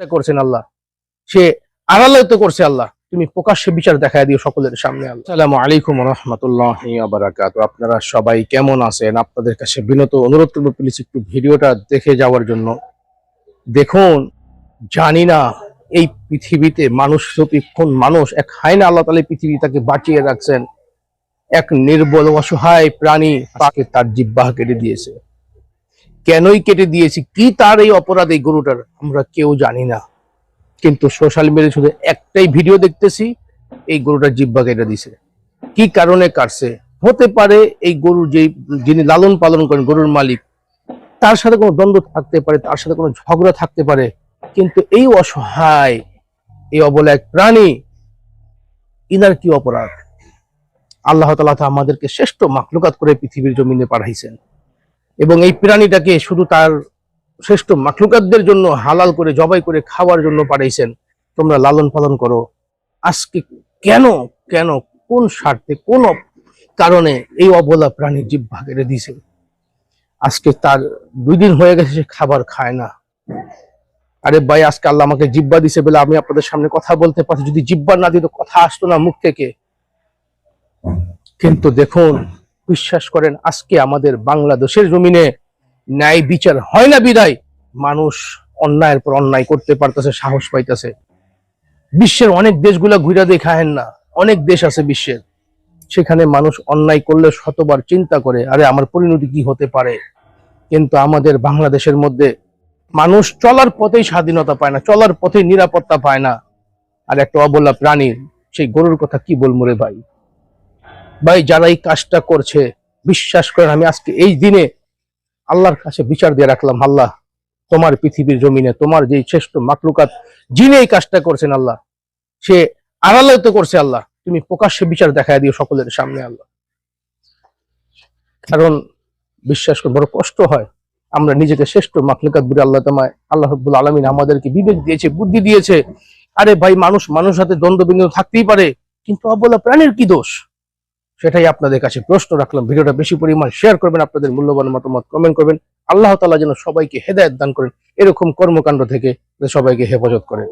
করছেন আল্লাহ। সে আড়ালে তো করছে আল্লাহ। তুমি প্রকাশ্যে বিচার দেখায় দিও সকলের সামনে আপনারা সবাই কেমন আছেন? আপনাদের কাছে বিনত অনুরোধ করব প্লিজ একটু ভিডিওটা দেখে যাওয়ার জন্য। দেখুন, জানি না এই পৃথিবীতে মানুষ রূপী কোন মানুষ। এক হায় না আল্লাহ তালা পৃথিবী তাকে বাঁচিয়ে রাখছেন। এক নির্বল অসহায় প্রাণী তাকে তার জিব্বাহ কেটে দিয়েছে। কেনই কেটে দিয়েছি? কি তার এই অপরাধ? এই গরুটার আমরা কেউ জানি না। কিন্তু সোশ্যাল মিডিয়া শুধু একটাই ভিডিও দেখতেছি, এই গরুটার জিব্বা কেটে দিছে। কি কারণে কাটছে? হতে পারে এই গরু যে, যিনি লালন পালন করেন, গরুর মালিক, তার সাথে কোনো দ্বন্দ্ব থাকতে পারে, তার সাথে কোনো ঝগড়া থাকতে পারে, কিন্তু এই অসহায়, এই অবলা এক প্রাণী, ইনার কি অপরাধ? আল্লাহ তালা তো আমাদেরকে শ্রেষ্ঠ মাকলুকাত করে পৃথিবীর জমিনে পাঠাইছেন। এবং এই প্রাণীটাকে শুধু তার শ্রেষ্ঠ মাকলুকাতদের জন্য হালাল করে, জবাই করে খাওয়ার জন্য পাঠাইছেন। তোমরা লালন পালন করো। আজকে কেন কেন, কোন স্বার্থে, কোন কারণে এই অবলা প্রাণীর জিব্বা কেটে দিছে? আজকে তার দুই দিন হয়ে গেছে সে খাবার খায় না। আরে ভাই, আজকে আল্লাহ আমাকে জিব্বা দিছে বলে আমি আপনাদের সামনে কথা বলতে পারছি। যদি জিব্বা না দিত, কথা আসতো না মুখ থেকে। কিন্তু দেখুন বিশ্বাস করেন, আজকে আমাদের বাংলাদেশের জমিনে ন্যায় বিচার হয় না বিদায়। মানুষ অন্যায়ের পর অন্যায় করতে পারতেছে, সাহস পাইতেছে। বিশ্বের অনেক দেশগুলা ঘুরে দেখায়েন না। অনেক দেশ আছে বিশ্বের। সেখানে মানুষ অন্যায় করলে শতবার চিন্তা করে, আরে আমার পরিণতি কি হতে পারে? কিন্তু আমাদের বাংলাদেশের মধ্যে মানুষ চলার পথেই স্বাধীনতা পায় না, চলার পথে নিরাপত্তা পায় না। আর একটা অবলা প্রাণীর, সেই গরুর কথা কি বলব রে ভাই? ভাই যারা এই কাজটা করছে, বিশ্বাস করেন, আমি আজকে এই দিনে আল্লাহর কাছে বিচার দিয়ে রাখলাম, আল্লাহ তোমার পৃথিবীর জমিনে, তোমার যে শ্রেষ্ঠ মাকলুকাত যিনি এই কাজটা করছেন আল্লাহ, সে আড়ালে তো করছে আল্লাহ, তুমি প্রকাশ্যে বিচার দেখায় দিও সকলের সামনে আল্লাহ। কারণ বিশ্বাস করে বড় কষ্ট হয়, আমরা নিজেকে শ্রেষ্ঠ মাকলুকাত বলে আল্লাহ তোমায়, আল্লাহ রব্বুল আলমিন আমাদেরকে বিবেক দিয়েছে, বুদ্ধি দিয়েছে, আরে ভাই মানুষ মানুষ সাথে দ্বন্দ্ব বিন্দু থাকতেই পারে, কিন্তু অবলা প্রাণীর কি দোষ? সেটাই আপনাদের কাছে প্রশ্ন রাখলাম। ভিডিওটা বেশি পরিমাণ শেয়ার করবেন, আপনাদের মূল্যবান মতামত কমেন্ট করবেন। আল্লাহ তালা যেন সবাইকে হেদায়ত দান করেন। এরকম কর্মকাণ্ড থেকে সবাইকে হেফাজত করেন।